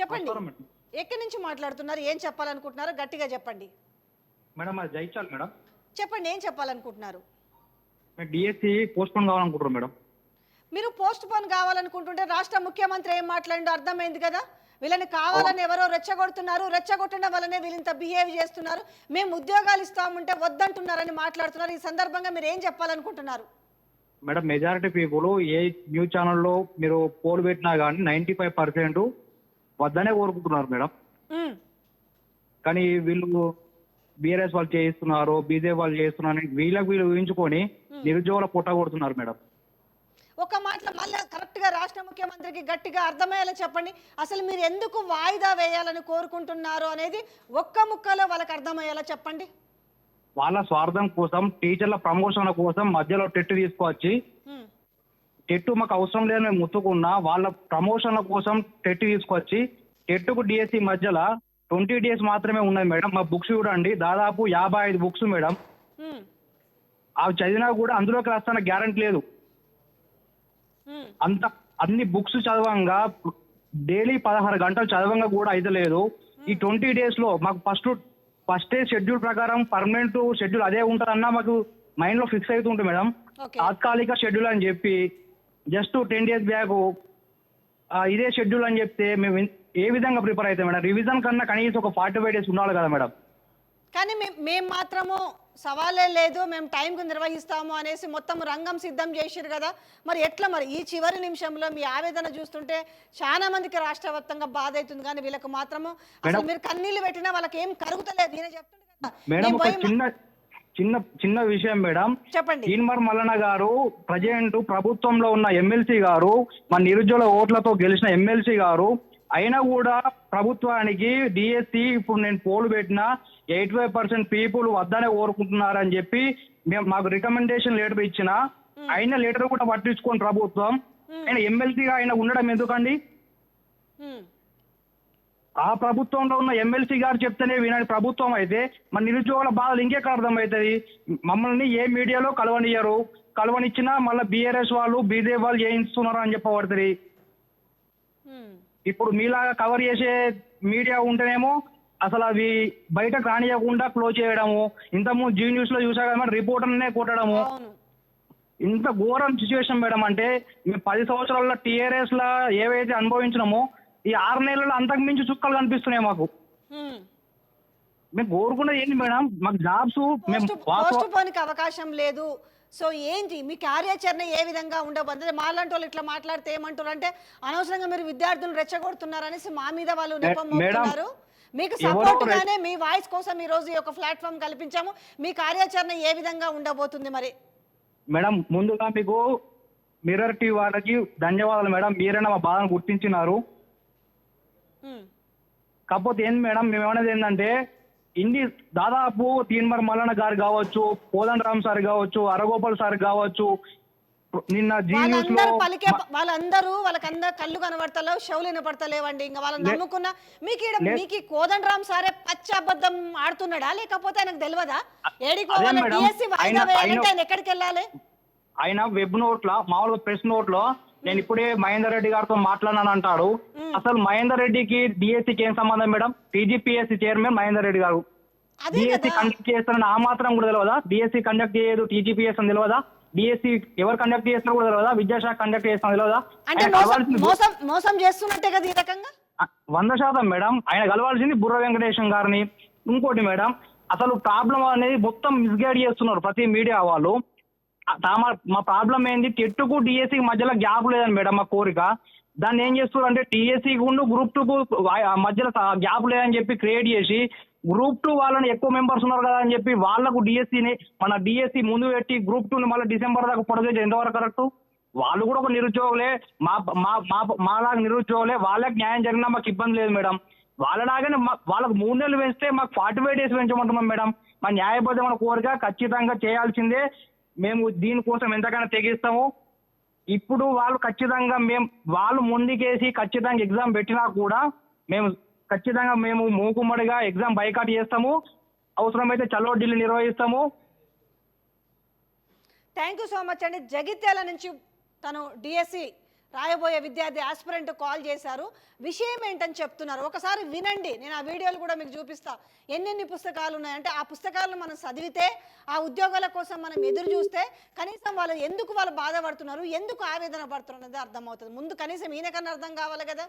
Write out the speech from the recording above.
చెప్పండి. ఎక్కడి నుంచి మాట్లాడుతున్నారు? ఏం చెప్పాలనుకుంటున్నారో? గట్టిగా చెప్పండి. మేడం అది జైచాల్ మేడం. చెప్పండి ఏం చెప్పాలనుకుంటున్నారు? డిఎస్సి పోస్ట్ పోన్ కావాలనుకుంటున్నాం మేడం. మీరు పోస్ట్ పోన్ కావాలనుకుంటుంటే రాష్ట్ర ముఖ్యమంత్రి ఏం మాట్లాడిండో అర్థమైంది కదా? వీళ్ళని కావాలని ఎవరో రెచ్చగొడుతున్నారు. రెచ్చగొట్టడం వల్లనే వీళ్ళంత బిహేవ్ చేస్తున్నారు. మేము ఉద్యోగాలు ఇస్తామంటే వద్దంటున్నారని మాట్లాడుతున్నారు. ఈ సందర్భంగా మీరు ఏం చెప్పాలనుకుంటున్నారు? మేడం మెజారిటీ పీపుల్ ఏ న్యూస్ ఛానల్లో మీరు పోల్ పెట్టినా కానీ నైంటీ ఫైవ్ పర్సెంట్ వద్దనే కోరుకుంటున్నారు మేడం. కానీ వీళ్ళు బీఆర్ఎస్ వాళ్ళు చేయిస్తున్నారు బీజేపీ వాళ్ళు చేస్తున్నారు వీళ్ళకి వీళ్ళు ఊహించుకొని నిరుద్యోగుల పుట్ట కొడుతున్నారు మేడం. ఒక మాటలో మళ్ళీ కరెక్ట్గా రాష్ట్ర ముఖ్యమంత్రికి గట్టిగా అర్థమయ్యేలా చెప్పండి. అసలు మీరు ఎందుకు వాయిదా వేయాలని కోరుకుంటున్నారు అనేది ఒక్క ముక్కలో వాళ్ళకి అర్థమయ్యేలా చెప్పండి. వాళ్ళ స్వార్థం కోసం టీచర్ల ప్రమోషన్ల కోసం మధ్యలో టెట్ తీసుకొచ్చి ఉమ్, టెట్ మాకు అవసరం లేదని మేము ముత్తుకున్నా వాళ్ళ ప్రమోషన్ల కోసం టెట్ తీసుకొచ్చి టెట్కు డిఎస్సి మధ్యలో ట్వంటీ డేస్ మాత్రమే ఉన్నాయి మేడం. మా బుక్స్ చూడండి. దాదాపు యాభై ఐదు బుక్స్ మేడం. అవి చదివినా కూడా అందులోకి రాస్తాన గ్యారంటీ లేదు. అంత అన్ని బుక్స్ చదవంగా డైలీ పదహారు గంటలు చదవంగా కూడా అయితే లేదు. ఈ ట్వంటీ డేస్లో మాకు ఫస్ట్ ఫస్ట్ డే షెడ్యూల్ ప్రకారం పర్మనెంట్ షెడ్యూల్ అదే ఉంటుందన్నా మాకు మైండ్లో ఫిక్స్ అవుతుంటుంది మేడం. తాత్కాలిక షెడ్యూల్ అని చెప్పి జస్ట్ టెన్ డేస్ బ్యాక్ ఇదే షెడ్యూల్ అని చెప్తే మేము ఏ విధంగా ప్రిపేర్ అవుతాం మేడం? రివిజన్ కన్నా కనీసం ఒక ఫార్టీ ఫైవ్ డేస్ ఉండాలి కదా మేడం. కానీ మేము మాత్రము సవాలే లేదు మేము టైంకు నిర్వహిస్తాము అనేసి మొత్తం రంగం సిద్ధం చేసిరు కదా. మరి ఎట్లా మరి? ఈ చివరి నిమిషంలో మీ ఆవేదన చూస్తుంటే చాలా మందికి రాష్ట్ర వ్యాప్తంగా బాధ అవుతుంది కానీ వీళ్ళకి మాత్రము అసలు మీరు కన్నీళ్ళు పెట్టినా వాళ్ళకి ఏం కరుగుతలేదు. ఈయన చెప్తుండే కదా చిన్న చిన్న విషయం మేడం. చెప్పండి. తీన్మర్ మల్లన్న గారు ప్రజెంట్ ప్రభుత్వంలో ఉన్న ఎమ్మెల్సీ గారు మన నిరుద్యోగ ఓట్లతో గెలిచిన ఎమ్మెల్సీ గారు అయినా కూడా ప్రభుత్వానికి డిఎస్సి ఇప్పుడు నేను పోలు పెట్టిన ఎయిటీ ఫైవ్ పర్సెంట్ పీపుల్ వద్దనే కోరుకుంటున్నారని చెప్పి మేము మాకు రికమెండేషన్ లెటర్ ఇచ్చిన అయిన లెటర్ కూడా పట్టించుకోని ప్రభుత్వం. ఆయన ఎమ్మెల్సీగా ఆయన ఉండడం ఎందుకండి? ఆ ప్రభుత్వంలో ఉన్న ఎమ్మెల్సీ గారు చెప్తేనే వినని ప్రభుత్వం అయితే మన నిరుద్యోగుల బాధలు ఇంకెక్కడ అర్థమవుతుంది? మమ్మల్ని ఏ మీడియాలో కలవనియ్యరు. కలవనిచ్చినా మళ్ళీ బీఆర్ఎస్ వాళ్ళు బీజేపీ వాళ్ళు చేయిస్తున్నారు అని చెప్పబడుతుంది. ఇప్పుడు మీలాగా కవర్ చేసే మీడియా ఉంటేనేమో అసలు అవి బయటకు రానియకుండా క్లోజ్ చేయడము ఇంతకుముందు జీ న్యూస్లో చూసా కదా రిపోర్టర్నే కొట్టడము. ఇంత ఘోరం సిచ్యువేషన్ మేడం అంటే మేము పది సంవత్సరాల్లో టీఆర్ఎస్ లా ఏవైతే అనుభవించినామో ఈ ఆరు నెలల్లో అంతకు మించి చుక్కలు కనిపిస్తున్నాయి మాకు. మేము కోరుకున్నది ఏంటి మేడం? మాకు జాబ్స్ మేము అవకాశం లేదు. సో ఏంటి? మీ కార్యాచరణ ఏ విధంగా ఉండబోతుంది? మాలాంటి వాళ్ళు ఇట్లా మాట్లాడితే ఏమంటారు అంటే అనవసరంగా మీరు విద్యార్థులు రెచ్చగొడుతున్నారు అనేసి మా మీద వాళ్ళు నెపం మేడం, మోపుతున్నారు. మీకు సపోర్ట్ గానే మీ వాయిస్ కోసం ఈ రోజు యొక్క ప్లాట్ఫామ్ కల్పించాము. మీ కార్యాచరణ ఏ విధంగా ఉండబోతుంది మరి? మేడం ముందుగా మీకు మిర్రర్ టీవీ వాళ్ళకి ధన్యవాదాలు మేడం. మీరైనా మా బాధను గుర్తించినారు. కాకపోతే ఏంది మేడం మేము ఏమనేది ఏంటంటే ఇన్ని దాదాపు తీన్మర్ మల్లన్న గారు కావచ్చు కోదండ రామ్ సార్ కావచ్చు అరగోపాల్ సార్ కావచ్చు నిన్న వాళ్ళందరూ పలికే వాళ్ళందరూ వాళ్ళకందరూ కళ్ళు కనబడతలేవు చెవులు వినపడతలేవండి. ఇంకా వాళ్ళని నమ్ముకున్న మీకు ఈడ మీకు ఈ కోదండరామ్ సారే పచ్చ అబద్ధం ఆడుతున్నాడా? లేకపోతే ఆయనకు తెలియదా ఏడికి పోవాలి. డిఎస్సి వాయిదా వేయాలంటే ఆయన ఎక్కడికి వెళ్ళాలి? ఆయన వెబ్ నోట్లో మామూలుగా ప్రెస్ నోట్లో నేను ఇప్పుడే మహేందర్ రెడ్డి గారితో మాట్లాడినాను అంటాడు. అసలు మహేందర్ రెడ్డికి డిఎస్సికి ఏం సంబంధం madam? TGPSC chairman Mahender Reddy garu. DSC conduct చేస్తారని ఆ మాత్రం కూడా తెలియదా డిఎస్సి కండక్ట్ చేయదు టీజీపీఎస్ అని తెలియదా డిఎస్సి ఎవరు కండక్ట్ చేస్తారో కూడా తెలియదా విద్యాశాఖ కండక్ట్ చేస్తారో తెలియదా మోసం చేస్తున్నట్టే కదా ఈ రకంగా? వంద శాతం మేడం. ఆయన కలవాల్సింది బుర్ర వెంకటేశం గారిని. ఇంకోటి మేడం అసలు ప్రాబ్లం అనేది మొత్తం మిస్గైడ్ చేస్తున్నారు ప్రతి మీడియా వాళ్ళు. ఆ, మా ప్రాబ్లం ఏంది? టెట్టుకు డిఎస్సి మధ్యలో గ్యాప్ లేదని మేడం మా కోరిక. దాన్ని ఏం చేస్తారు అంటే టీఎస్సీ గుండు గ్రూప్ టూ మధ్యలో గ్యాప్ లేదని చెప్పి క్రియేట్ చేసి గ్రూప్ టూ వాళ్ళని ఎక్కువ మెంబర్స్ ఉన్నారు కదా అని చెప్పి వాళ్ళకు డిఎస్సిని మన డిఎస్సి ముందు పెట్టి గ్రూప్ టూని మళ్ళీ డిసెంబర్ దాకా పొడగేసి ఎంతవరకు కరెక్ట్? వాళ్ళు కూడా ఒక నిరుద్యోగులే మా మా మా మాలాగా నిరుద్యోగులే వాళ్ళకి న్యాయం జరిగినా మాకు ఇబ్బంది లేదు మేడం. వాళ్ళలాగానే మా- వాళ్ళకి మూడు నెలలు పెంచితే మాకు ఫార్టీ ఫైవ్ డేస్ పెంచమంటున్నాం మేడం. మా న్యాయబద్ధమైన కోరిక ఖచ్చితంగా చేయాల్సిందే. మేము దీనికోసం ఎంతకైనా తెగిస్తాము ఇప్పుడు వాళ్ళు ఖచ్చితంగా మేము వాళ్ళు ముందుకేసి ఖచ్చితంగా ఎగ్జామ్ పెట్టినా కూడా మేము ఖచ్చితంగా మేము మూకుమ్మడిగా ఎగ్జామ్ బైకాట్ చేస్తాము. అవసరమైతే చలో ఢిల్లీ నిర్వహిస్తాము. థ్యాంక్ యూ సో మచ్ అండి. జగిత్యాల నుంచి తను డిఎస్సి రాయబోయే విద్యార్థి ఆస్పిరెంట్ కాల్ చేశారు. విషయం ఏంటని చెప్తున్నారు. ఒకసారి వినండి. నేను ఆ వీడియోలు కూడా మీకు చూపిస్తా. ఎన్నెన్ని పుస్తకాలు ఉన్నాయంటే ఆ పుస్తకాలను మనం చదివితే ఆ ఉద్యోగాల కోసం మనం ఎదురు చూస్తే కనీసం వాళ్ళు ఎందుకు వాళ్ళు బాధపడుతున్నారు? ఎందుకు ఆవేదన పడుతున్నారు అనేది అర్థమవుతుంది. ముందు కనీసం ఈయనకన్నా అర్థం కావాలి కదా.